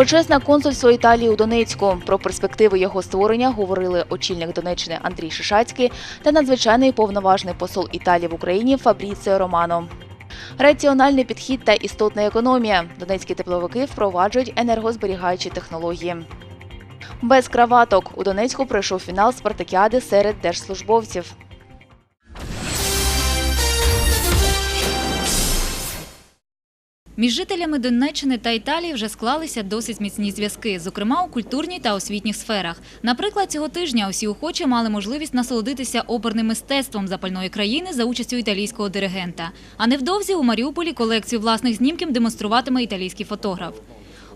Почесне консульство Італії у Донецьку. Про перспективи його створення говорили очільник Донеччини Андрій Шишацький та надзвичайний повноважний посол Італії в Україні Фабріціо Романо. Раціональний підхід та істотна економія. Донецькі тепловики впроваджують енергозберігаючі технології. Без краваток у Донецьку пройшов фінал спартакіади серед держслужбовців. Між жителями Донеччини та Італії вже склалися досить міцні зв'язки, зокрема у культурній та освітніх сферах. Наприклад, цього тижня усі охочі мали можливість насолодитися оперним мистецтвом запальної країни за участю італійського диригента. А невдовзі у Маріуполі колекцію власних знімків демонструватиме італійський фотограф.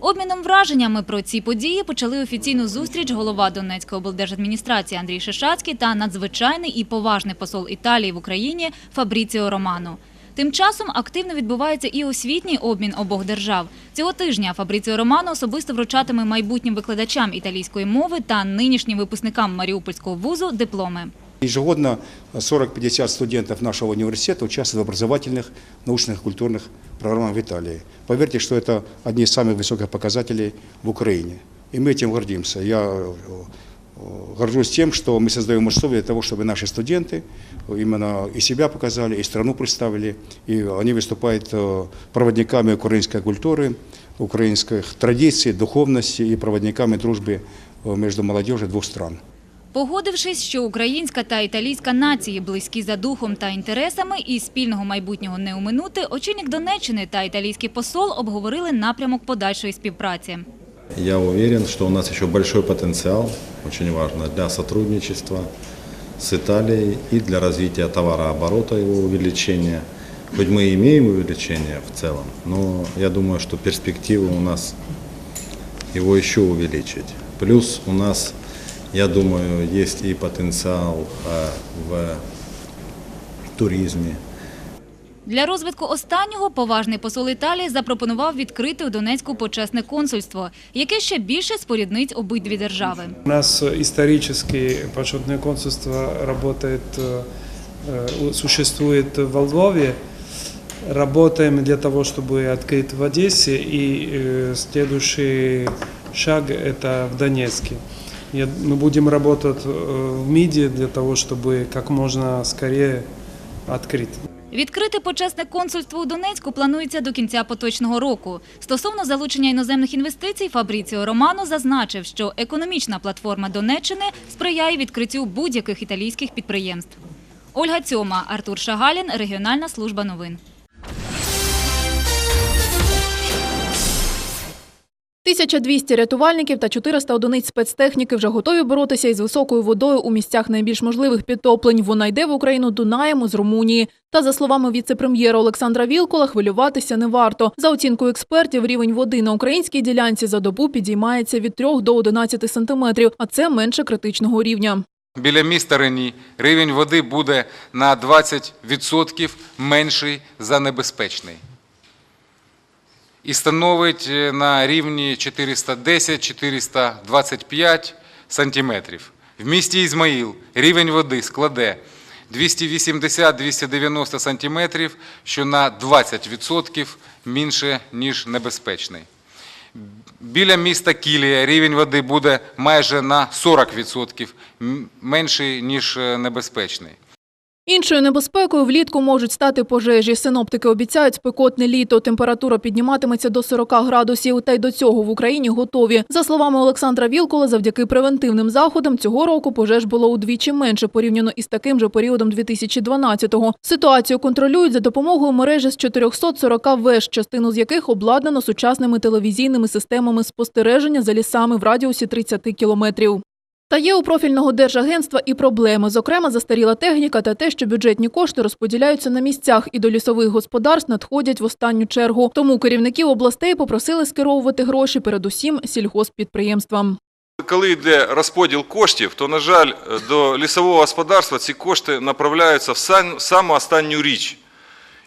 Обміном враженнями про ці події почали офіційну зустріч голова Донецької облдержадміністрації Андрій Шишацький та надзвичайний і поважний посол Італії в Україні Фабріціо Романо. Тим часом активно відбувається і освітній обмін обох держав. Цього тижня Фабріціо Романо особисто вручатиме майбутнім викладачам італійської мови та нинішнім випускникам Маріупольського вузу дипломи. Ежегодно 40-50 студентов нашего университета участвуют в образовательных, научных, культурных программах в Италии. Поверьте, что это одни из самых высоких показателей в Украине. И мы этим гордимся. Я э, э, горжусь тем, что мы создаем условия для того, чтобы наши студенты именно и себя показали, и страну представили. И они выступают э, проводниками украинской культуры, украинских традиций, духовности и проводниками дружбы э, между молодежью двух стран. Погодившись, що українська та італійська нації близькі за духом та інтересами і спільного майбутнього не оминути, очільник Донеччини та італійський посол обговорили напрямок подальшої співпраці. Я уверен, что у нас еще большой потенциал, очень важно, для сотрудничества с Италией и для развития товарооборота, его увеличения. Хоть мы и имеем увеличение в целом, но я думаю, что перспективы у нас его еще увеличить. Плюс у нас, я думаю, есть и потенциал э, в туризме, Для розвитку останнього поважний посол Італії запропонував відкрити у Донецьку почесне консульство, яке ще більше споріднить обидві держави. У нас исторически почетное консульство работает, э, э, существует в Львове. Работаем для того, чтобы открыть в Одессе, и э, следующий шаг это в Донецке. Я- Мы будем работать э, в МИДе для того, чтобы как можно скорее открыть. Відкрити почесне консульство у Донецьку планується до кінця поточного року. Стосовно залучення іноземних інвестицій, Фабріціо Романо зазначив, що економічна платформа Донеччини сприяє відкриттю будь-яких італійських підприємств. Ольга Цьома, Артур Шагалін, Регіональна служба новин. 1200 рятувальників та 400 одиниць спецтехніки вже готові боротися із високою водою у місцях найбільш можливих підтоплень. Вона йде в Україну Дунаєм з Румунії. Та за словами віце-прем'єра Олександра Вілкола, хвилюватися не варто. За оцінкою експертів, рівень води на українській ділянці за добу підіймається від 3 до 11 сантиметрів, а це менше критичного рівня. Біля міста Рені рівень води буде на 20% менший за небезпечний. І становить е, на рівні 410-425 сантиметрів. В місті Ізмаїл рівень води складе 280-290 сантиметрів, що на 20% менше, ніж небезпечний. Біля міста Кілія рівень води буде майже на 40% менший, ніж е, небезпечний. Іншою небезпекою влітку можуть стати пожежі. Синоптики обіцяють спекотне літо. Температура підніматиметься до 40 градусів. Та й до цього в Україні готові. За словами Олександра Вілкола, завдяки превентивним заходам цього року пожеж було удвічі менше порівняно із таким же періодом 2012-го. Ситуацію контролюють за допомогою мережі з 440 веж, частину з яких обладнано сучасними телевізійними системами спостереження за лісами в радіусі 30 кілометрів. Та є у профільного держагентства і проблеми, зокрема застаріла техніка та те, що бюджетні кошти розподіляються на місцях і до лісових господарств надходять в останню чергу. Тому керівників областей попросили скеровувати гроші передусім сільгосппідприємствам. Коли йде розподіл коштів, то, на жаль, до лісового господарства ці кошти направляються в сам- саму останню річ.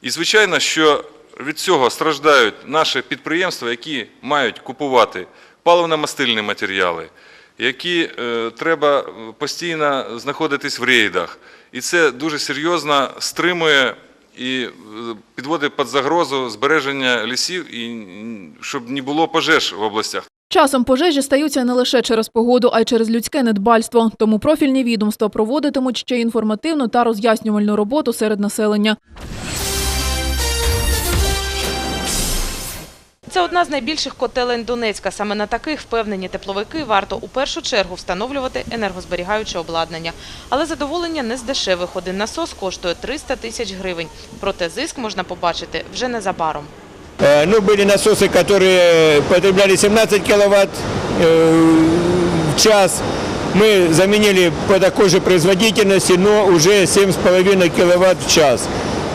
І, звичайно, що від цього страждають наші підприємства, які мають купувати паливно-мастильні матеріали, які е, треба постійно знаходитись в рейдах. І це дуже серйозно стримує і е, підводить під загрозу збереження лісів, і щоб не було пожеж в областях. Часом пожежі стаються не лише через погоду, а й через людське недбальство. Тому профільні відомства проводитимуть ще інформативну та роз'яснювальну роботу серед населення. Це одна з найбільших котелень Донецька. Саме на таких впевнені тепловики варто у першу чергу встановлювати енергозберігаюче обладнання. Але задоволення не з дешевих. Один насос коштує 300 тисяч гривень. Проте зиск можна побачити вже незабаром. Э, Ну, были насосы, которые потребляли 17 киловатт э, в час. Мы заменили по такой же производительности, но уже 7,5 киловатт в час.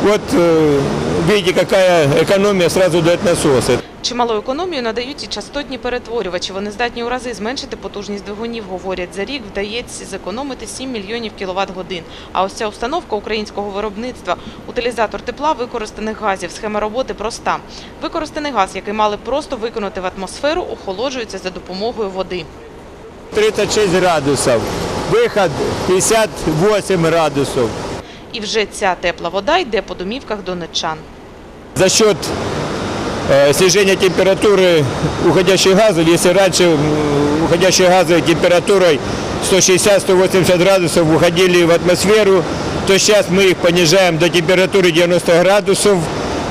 Вот э, видите, какая экономия сразу дает насосы. Чималу економію надають і частотні перетворювачі. Вони здатні у рази зменшити потужність двигунів, говорять. За рік вдається зекономити 7 мільйонів кіловат-годин. А ось ця установка українського виробництва – утилізатор тепла використаних газів. Схема роботи проста. Використаний газ, який мали просто виконати в атмосферу, охолоджується за допомогою води. 36 градусов. Выход 58 градусов. І вже ця тепла вода йде по домівках донеччан. За счет э, снижения температуры уходящих газов, если раньше м, уходящие газы температурой 160-180 градусов уходили в атмосферу, то сейчас мы их понижаем до температуры 90 градусов,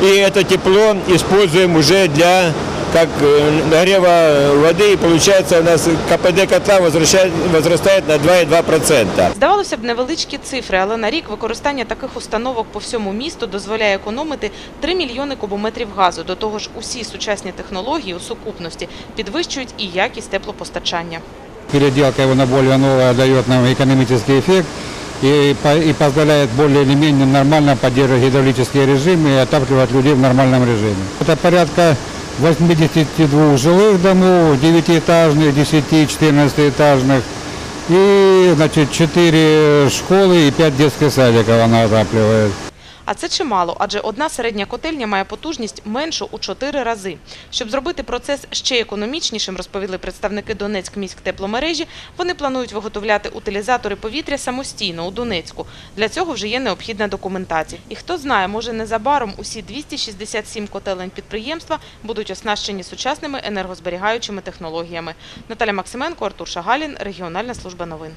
и это тепло используем уже для как э, нагрева воды, и получается у нас КПД котла возвращает- возрастает на 2,2%. Здавалося б, невеличкі цифри, але на рік використання таких установок по всьому місту дозволяє економити 3 мільйони кубометрів газу. До того ж, усі сучасні технології у сукупності підвищують і якість теплопостачання. Переделка его на более новое дает нам экономический эффект и, по- и позволяет более или менее нормально поддерживать гидравлический режим и отапливать людей в нормальном режиме. Это порядка 82 жилых домов, 9-этажных, 10-14-этажных и значит, 4 школы и 5 детских садиков она отапливает. А це чимало, адже одна середня котельня має потужність меншу у 4 рази. Щоб зробити процес ще економічнішим, розповіли представники Донецьк-міськтепломережі, вони планують виготовляти утилізатори повітря самостійно у Донецьку. Для цього вже є необхідна документація. І хто знає, може незабаром усі 267 котелень підприємства будуть оснащені сучасними енергозберігаючими технологіями. Наталя Максименко, Артур Шагалін, Регіональна служба новин.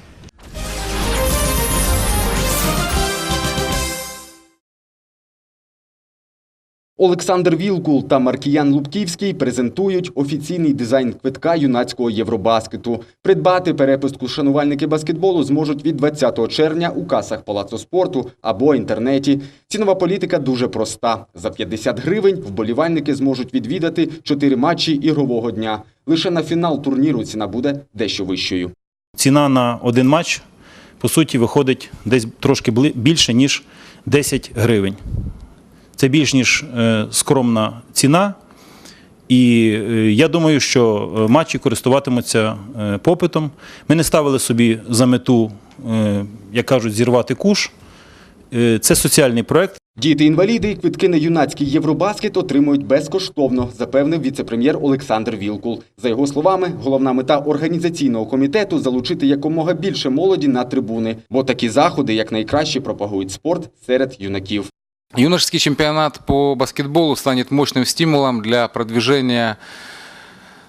Олександр Вілкул та Маркіян Лубківський презентують офіційний дизайн квитка юнацького Євробаскету. Придбати перепустку шанувальники баскетболу зможуть від 20 червня у касах Палацу спорту або інтернеті. Цінова політика дуже проста. За 50 гривень вболівальники зможуть відвідати 4 матчі ігрового дня. Лише на фінал турніру ціна буде дещо вищою. ціна на один матч, по суті, виходить десь трошки більше, ніж 10 гривень. Це більш ніж е, скромна ціна. І е, я думаю, що е, матчі користуватимуться попитом. Ми не ставили собі за мету, як кажуть, зірвати куш. Це соціальний проект. Діти-інваліди і квитки на юнацький Євробаскет отримують безкоштовно, запевнив віце-прем'єр Олександр Вілкул. За його словами, головна мета організаційного комітету залучити якомога більше молоді на трибуни, бо такі заходи якнайкраще пропагують спорт серед юнаків. Юношеский чемпионат по баскетболу станет мощным стимулом для продвижения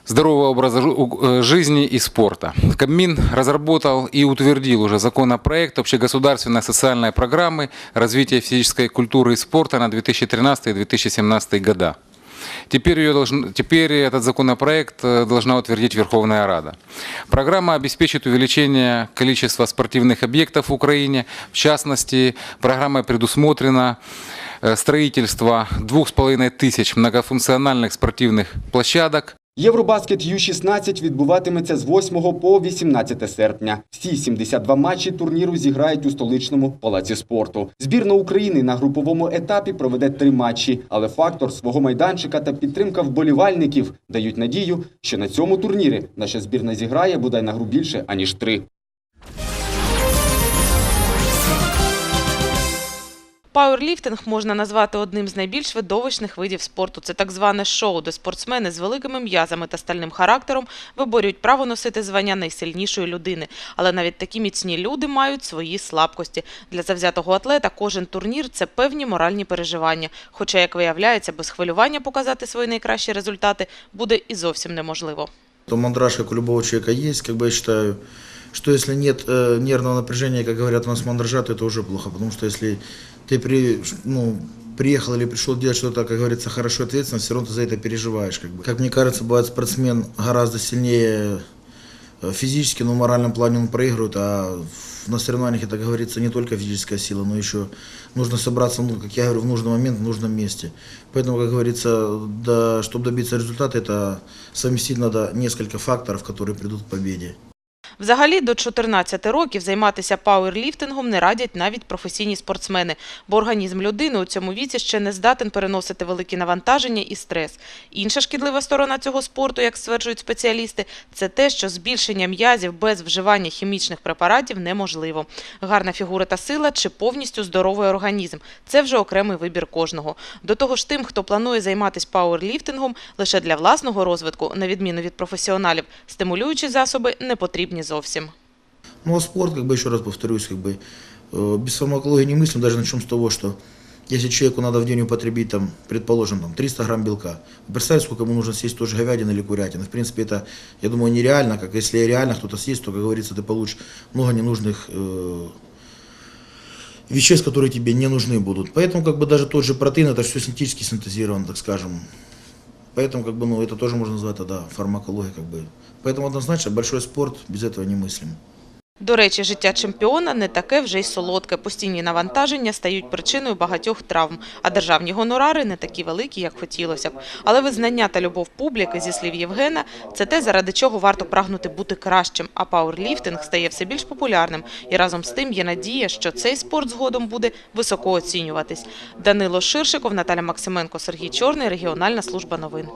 здорового образа э, жизни и спорта. Кабмин разработал и утвердил уже законопроект общегосударственной социальной программы развития физической культуры и спорта на 2013-2017 года. Теперь, ее должен, теперь этот законопроект э, должна утвердить Верховная Рада. Программа обеспечит увеличение количества спортивных объектов в Украине. В частности, программой предусмотрено э, строительство двух с половиной тысяч многофункциональных спортивных площадок, Євробаскет Ю-16 відбуватиметься з 8 по 18 серпня. Всі 72 матчі турніру зіграють у столичному палаці спорту. Збірна України на груповому етапі проведе три матчі, але фактор свого майданчика та підтримка вболівальників дають надію, що на цьому турнірі наша збірна зіграє бодай на гру більше аніж три. Пауерліфтинг можна назвати одним з найбільш видовищних видів спорту. Це так зване шоу, де спортсмени з великими м'язами та стальним характером виборюють право носити звання найсильнішої людини. Але навіть такі міцні люди мають свої слабкості. Для завзятого атлета кожен турнір це певні моральні переживання. Хоча, як виявляється, без хвилювання показати свої найкращі результати буде і зовсім неможливо. То мандраж, как у любого человека, есть, как бы я считаю, что если нет э, нервного напряжения, как говорят у нас мандража, то это уже плохо, потому что если Ты при, ну, приехал или пришел делать что-то, как говорится, хорошо ответственно, все равно ты за это переживаешь. Как, бы. как мне кажется, бывает спортсмен гораздо сильнее э, физически, но в моральном плане он проигрывает, а на соревнованиях это, как говорится, не только физическая сила, но еще нужно собраться, ну, как я говорю, в нужный момент, в нужном месте. Поэтому, как говорится, да, чтобы добиться результата, это совместить надо несколько факторов, которые придут к победе. Взагалі до 14 років займатися пауерліфтингом не радять навіть професійні спортсмени, бо організм людини у цьому віці ще не здатен переносити великі навантаження і стрес. Інша шкідлива сторона цього спорту, як стверджують спеціалісти, це те, що збільшення м'язів без вживання хімічних препаратів неможливо. Гарна фігура та сила чи повністю здоровий організм – це вже окремий вибір кожного. До того ж, тим, хто планує займатися пауерліфтингом лише для власного розвитку, на відміну від професіоналів, стимулюючі засоби не потрібні зовсім. Ну а спорт, как бы еще раз повторюсь, как бы э, без фармакологии не мыслим, даже начнем с того, что если человеку надо в день употребить, там, предположим, там, 300 грамм белка, представьте, сколько ему нужно съесть тоже говядины или курятины. В принципе, это, я думаю, нереально, как если реально кто-то съест, то, как говорится, ты получишь много ненужных э, веществ, которые тебе не нужны будут. Поэтому, как бы, даже тот же протеин, это все синтетически синтезировано, так скажем. Поэтому, как бы, ну, это тоже можно назвать, да, фармакологией, как бы. Поэтому, однозначно, большой спорт, без этого не мыслим. До речі, життя чемпіона не таке вже й солодке. Постійні навантаження стають причиною багатьох травм, а державні гонорари не такі великі, як хотілося б. Але визнання та любов публіки, зі слів Євгена, це те, заради чого варто прагнути бути кращим, а пауерліфтинг стає все більш популярним. І разом з тим є надія, що цей спорт згодом буде високо оцінюватись. Данило Ширшиков, Наталя Максименко, Сергій Чорний, регіональна служба новин.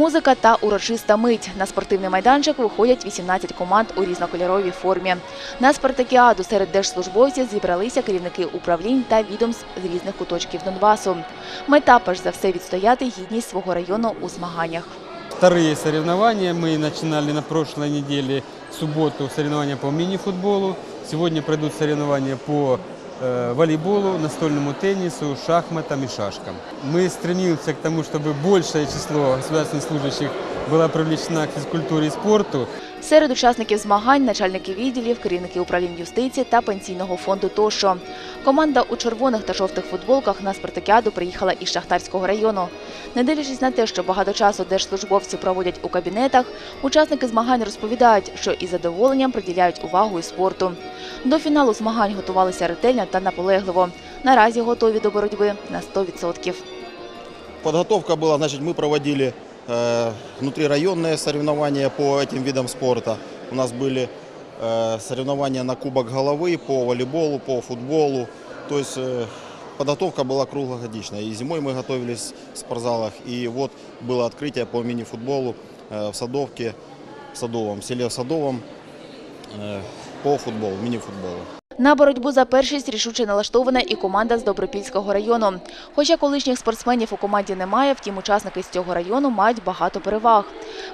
Музика та урочиста мить. На спортивний майданчик виходять 18 команд у різнокольоровій формі. На спартакіаду серед держслужбовців зібралися керівники управлінь та відомств з різних куточків Донбасу. Мета перш за все відстояти гідність свого району у змаганнях. Вторые соревнования. Мы начинали на прошлой неделе, в субботу, соревнования по мини-футболу. Сегодня пройдут соревнования по э, волейболу, настольному теннису, шахматам и шашкам. Мы стремимся к тому, чтобы большее число государственных служащих было привлечено к физкультуре и спорту. Серед учасників змагань начальники відділів, керівники управлінь юстиції та пенсійного фонду тощо. Команда у червоних та жовтих футболках на спартакіаду приїхала із Шахтарського району. Не дивлячись на те, що багато часу держслужбовці проводять у кабінетах, учасники змагань розповідають, що із задоволенням приділяють увагу і спорту. До фіналу змагань готувалися ретельно та наполегливо. Наразі готові до боротьби на 100%. Подготовка была, значит, мы проводили э, внутрирайонные соревнования по этим видам спорта. У нас были э, соревнования на Кубок головы по волейболу, по футболу. То есть э, подготовка была круглогодичная. И зимой мы готовились в спортзалах. И вот было открытие по мини-футболу э, в Садовке, в Садовом, в селе Садовом э, по футболу, мини-футболу. На боротьбу за першість рішуче налаштована і команда з Добропільського району. Хоча колишніх спортсменів у команді немає, втім учасники з цього району мають багато переваг.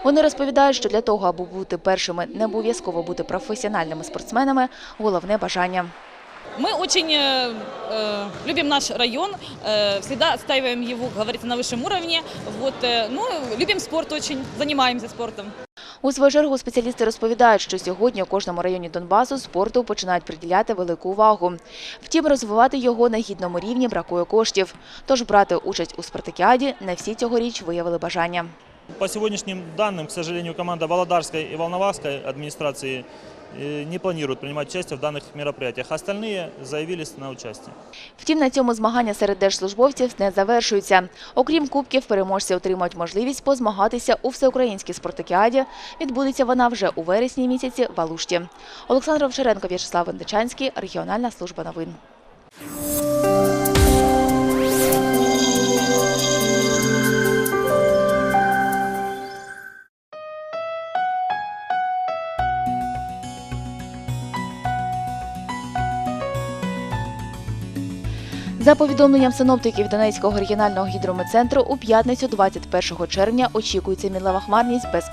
Вони розповідають, що для того, аби бути першими, не обов'язково бути професіональними спортсменами – головне бажання. Мы очень э, э, любим наш район, э, всегда отстаиваем его, как говорится, на высшем уровне. Вот, э, ну, любим спорт очень, занимаемся спортом. У свою чергу спеціалісти розповідають, що сьогодні у кожному районі Донбасу спорту починають приділяти велику увагу. Втім, розвивати його на гідному рівні бракує коштів. Тож брати участь у спартакіаді не всі цьогоріч виявили бажання. По сьогоднішнім даним, к сожалению, команда Володарської і Волноваської администрации э, не планують принимать участие в данных мероприятиях. Остальные заявились на участие. Втім, на цьому змагання серед держслужбовців не завершуються. Окрім кубків, переможці отримають можливість позмагатися у всеукраїнській спартакіаді. Відбудеться вона вже у вересні місяці в Алушті. Олександр Овчаренко, В'ячеслав Вендичанський, регіональна служба новин. За повідомленням синоптиків Донецького регіонального гідрометцентру, у п'ятницю 21 червня очікується мінлива хмарність без